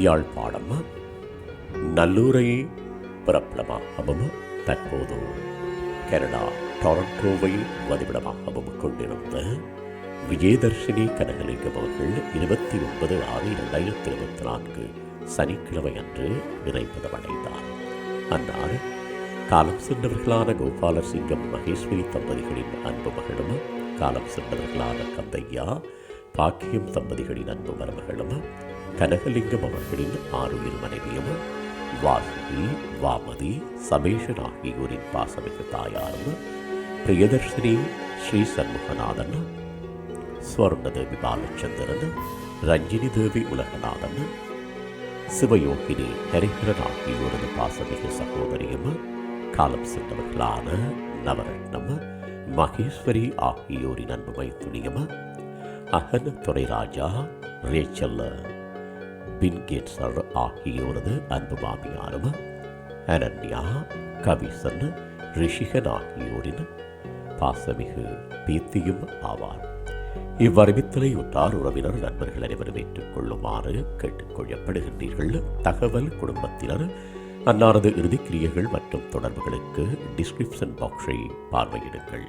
யாழ்ப்பாணம் நல்லூரை பிரபலமாகவும் தற்போது கனடா டொரண்டோவை வதிவிடமாகவும் கொண்டிருந்த விஜயதர்ஷினி கனகலிங்கம் அவர்கள் இருபத்தி ஒன்பது ஆறு இரண்டாயிரத்தி இருபத்தி நான்கு சனிக்கிழமை அன்று நிறைப்பதமடைந்தார் அன்னார் காலம் சென்றவர்களான கோபாலர் சிங்கம் மகேஸ்வரி தம்பதிகளின் அன்பு மகளும் காலம் சென்றவர்களான கந்தையா பாக்கியம் தம்பதிகளின் அன்பு மருமகளும் கனகலிங்கம் அவர்களின் ஆறுயிர் மனைவியும் வாசுகி வாமதி சமேஷன் ஆகியோரின் பாசமிகு தாயாரும் பிரியதர்ஷினி ஸ்ரீ சண்முகநாதன் ஸ்வர்ணதேவி பாலச்சந்திரன் ரஞ்சினி தேவி உலகநாதன் சிவயோகினி ஹரிஹரன் ஆகியோரது பாசமிகு சகோதரியும் காலம் சென்றவர்களான நவரத்னம் மகேஸ்வரி ஆகியோரின் அன்பு மைத்துனியும் அகன் துரைராஜா பின் கேட்ஸர் ஆகியோரது அன்பு மாமியாரும் அனன்யா கவிசன் ரிஷிகன் ஆகியோரின் பாசமிகு பீத்தியும் ஆவார். இவ்வறிவித்தலை உற்றார் உறவினர் நண்பர்கள் அனைவரும் ஏற்றுக்கொள்ளுமாறு கேட்டுக்கொள்ளப்படுகின்றீர்கள். தகவல் குடும்பத்தினர் அன்னாரது இறுதிக்கிரியைகள் மற்றும் தொடர்புகளுக்கு டிஸ்கிரிப்ஷன் பாக்ஸை பார்வையிடுங்கள்.